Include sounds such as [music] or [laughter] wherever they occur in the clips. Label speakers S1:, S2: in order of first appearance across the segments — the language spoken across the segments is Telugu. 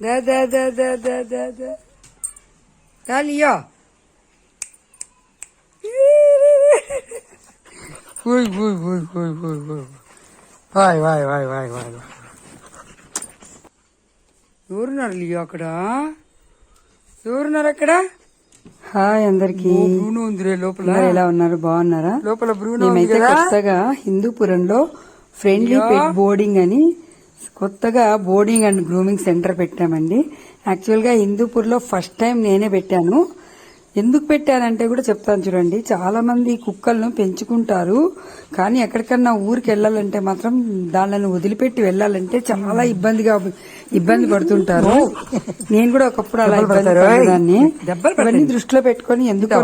S1: Da da da da da da da. Dalia. Vay vay vay vay vay vay. Vay vay vay vay vay. ఎవరున్నారు లియో అక్కడ చూరున్నారు అక్కడ
S2: హాయ్ అందరికి
S1: బ్రూనో ఉందిరే లోపల
S2: ఎలా ఉన్నారు బాగున్నారా
S1: లోపల బ్రూనో
S2: మేమైతే కొత్తగా హిందూపురంలో ఫ్రెండ్లీ పెట్ బోర్డింగ్ అని కొత్తగా బోర్డింగ్ అండ్ గ్రూమింగ్ సెంటర్ పెట్టామండి. యాక్చువల్గా హిందూపూర్లో ఫస్ట్ టైం నేనే పెట్టాను. ఎందుకు పెట్టానంటే కూడా చెప్తాను చూడండి. చాలా మంది కుక్కలను పెంచుకుంటారు. కానీ ఎక్కడికన్నా ఊరికి వెళ్ళాలంటే మాత్రం దానిని వదిలిపెట్టి వెళ్ళాలంటే చాలా ఇబ్బందిగా ఇబ్బంది పడుతుంటారు. నేను కూడా ఒకప్పుడు అలా ఇబ్బంది ఇవన్నీ దృష్టిలో పెట్టుకొని ఎందుకో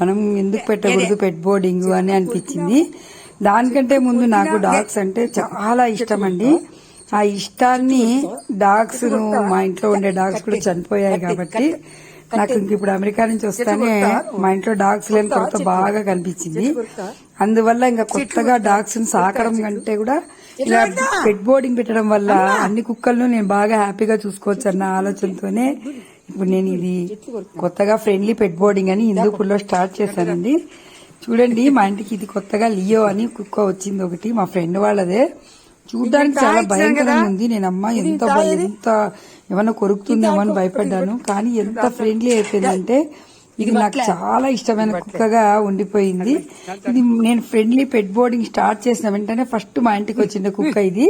S2: మనం ఎందుకు పెట్టకూడదు పెట్ బోర్డింగ్ అని అనిపించింది. దానికంటే ముందు నాకు డాగ్స్ అంటే చాలా ఇష్టం అండి ఆ ఇష్టాన్ని డాగ్స్ను మా ఇంట్లో ఉండే డాగ్స్ కూడా చనిపోయాయి కాబట్టి నాకు ఇంక ఇప్పుడు అమెరికా నుంచి వస్తానే మా ఇంట్లో డాగ్స్ లేని కొరత బాగా కనిపించింది. అందువల్ల ఇంకా కొత్తగా డాగ్స్ని సాకడం కంటే కూడా ఇలా పెట్ బోర్డింగ్ పెట్టడం వల్ల అన్ని కుక్కలను నేను బాగా హ్యాపీగా చూసుకోవచ్చు అన్న ఆలోచనతోనే ఇప్పుడు నేను ఇది కొత్తగా ఫ్రెండ్లీ పెట్ బోర్డింగ్ అని హిందూపూర్లో స్టార్ట్ చేశానండి. చూడండి మా ఇంటికి ఇది కొత్తగా లియో అని కుక్క వచ్చింది ఒకటి మా ఫ్రెండ్ వాళ్ళదే. చూడడానికి చాలా భయంకరంగా ఉంది. నేను అమ్మ ఎంత ఎంత ఏమన్నా కొరుకుతుందేమో అని భయపడ్డాను. కానీ ఎంత ఫ్రెండ్లీ అయిపోయిందంటే ఇది నాకు చాలా ఇష్టమైన కుక్కగా ఉండిపోయింది. ఇది నేను ఫ్రెండ్లీ పెట్ బోర్డింగ్ స్టార్ట్ చేసిన వెంటనే ఫస్ట్ మా ఇంటికి వచ్చిన కుక్క ఇది.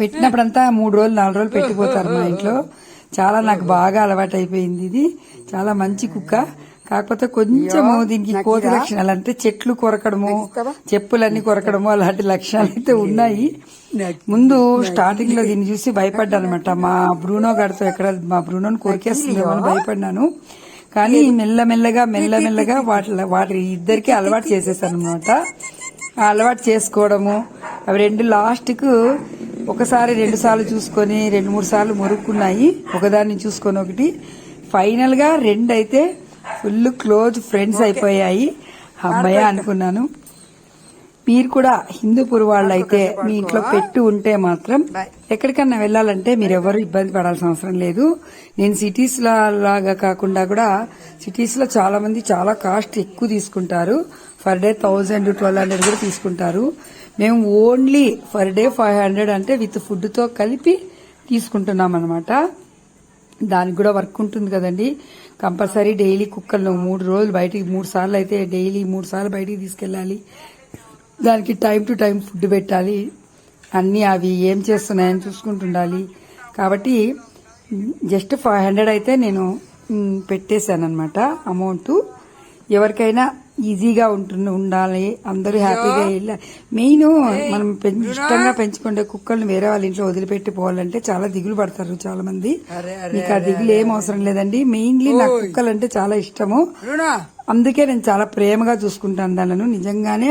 S2: పెట్టినప్పుడంతా మూడు రోజులు నాలుగు రోజులు పెట్టిపోతారు మా ఇంట్లో. చాలా నాకు బాగా అలవాటు అయిపోయింది ఇది. చాలా మంచి కుక్క. కాకపోతే కొంచెము దీనికి కోతి లక్షణాలు అంటే చెట్లు కొరకడము చెప్పులన్నీ కొరకడము అలాంటి లక్షణాలు అయితే ఉన్నాయి. ముందు స్టార్టింగ్లో దీన్ని చూసి భయపడ్డాను అనమాట మా బ్రూనో గారితో ఎక్కడ మా బ్రూనోని కొరికేస్తుందేమో అని భయపడ్డాను. కానీ మెల్లమెల్లగా మెల్లమెల్లగా [laughs] వాటి వాటి ఇద్దరికి అలవాటు చేసేసాను అనమాట అలవాటు చేసుకోవడము అవి రెండు లాస్ట్కు ఒకసారి రెండు సార్లు చూసుకొని రెండు మూడు సార్లు మొరుక్కున్నాయి. ఒకదాన్ని చూసుకొని ఒకటి. ఫైనల్గా రెండు అయితే ఫుల్ క్లోజ్ ఫ్రెండ్స్ అయిపోయాయి. అబ్బాయి అనుకున్నాను. మీరు కూడా హిందూపూర్ వాళ్ళు అయితే మీ ఇంట్లో పెట్టి ఉంటే మాత్రం ఎక్కడికన్నా వెళ్ళాలంటే మీరు ఎవరు ఇబ్బంది పడాల్సిన అవసరం లేదు. నేను సిటీస్ లాగా కాకుండా కూడా సిటీస్లో చాలా మంది చాలా కాస్ట్ ఎక్కువ తీసుకుంటారు. Per day thousand twelve hundred కూడా తీసుకుంటారు. మేము only per day five hundred అంటే విత్ ఫుడ్తో కలిపి తీసుకుంటున్నాం అనమాట దానికి కూడా వర్క్ ఉంటుంది కదండి. కంపల్సరీ డైలీ కుక్కర్లో మూడు రోజులు బయటికి మూడు సార్లు అయితే డైలీ మూడు సార్లు బయటికి తీసుకెళ్ళాలి. దానికి టైం టు టైం ఫుడ్ పెట్టాలి. అన్నీ అవి ఏం చేస్తున్నాయని చూసుకుంటుండాలి. కాబట్టి జస్ట్ ఫైవ్ హండ్రెడ్ అయితే నేను పెట్టేశాను అనమాట అమౌంట్. ఎవరికైనా ఈజీగా ఉంటుంది ఉండాలి. అందరూ హ్యాపీగా వెళ్ళాలి మెయిన్ మనం ఇష్టంగా పెంచుకుంటే కుక్కల్ని వేరే వాళ్ళ ఇంట్లో వదిలిపెట్టి పోవాలంటే చాలా దిగులు పడతారు చాలా మంది. మీకు ఆ దిగులు ఏం అవసరం లేదండి. మెయిన్లీ నాకు కుక్కలంటే చాలా ఇష్టము. అందుకే నేను చాలా ప్రేమగా చూసుకుంటాను దానిను. నిజంగానే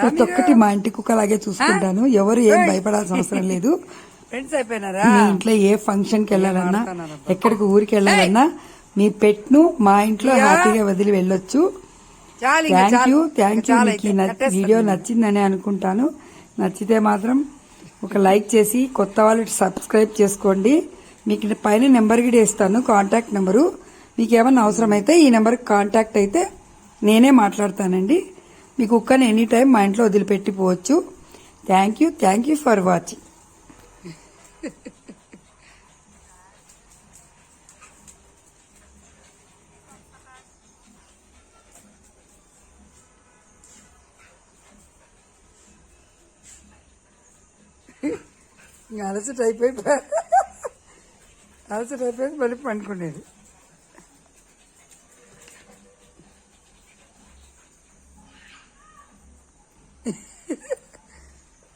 S2: ప్రతి ఒక్కటి మా ఇంటి కుక్కలాగే చూసుకుంటాను. ఎవరు ఏం భయపడాల్సిన అవసరం లేదు. [laughs]
S1: ఫ్రెండ్స్ అయిపోయినారా?
S2: మీ ఇంట్లో ఏ ఫంక్షన్కి వెళ్ళాలన్నా ఎక్కడికి ఊరికి వెళ్ళాలన్నా మీ పెట్ను మా ఇంట్లో హ్యాపీగా వదిలి వెళ్ళొచ్చు. థ్యాంక్ యూ థ్యాంక్ యూ మీకు వీడియో నచ్చిందని అనుకుంటాను. నచ్చితే మాత్రం ఒక లైక్ చేసి కొత్త వాళ్ళు సబ్స్క్రైబ్ చేసుకోండి. మీకు పైన నెంబర్ కూడా ఇస్తాను కాంటాక్ట్ నెంబరు. మీకు ఏమన్నా అవసరమైతే ఈ నెంబర్కి కాంటాక్ట్ అయితే నేనే మాట్లాడతానండి. మీ కుక్కని ఎనీ టైం మా ఇంట్లో వదిలిపెట్టి పోవచ్చు thank you thank you for watching
S1: అలసట అయిపోయి అలసట అయిపోయి మళ్ళీ పండుకునేది.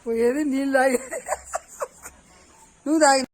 S1: పోయేది నీళ్ళు తాగేది నువ్వు తాగి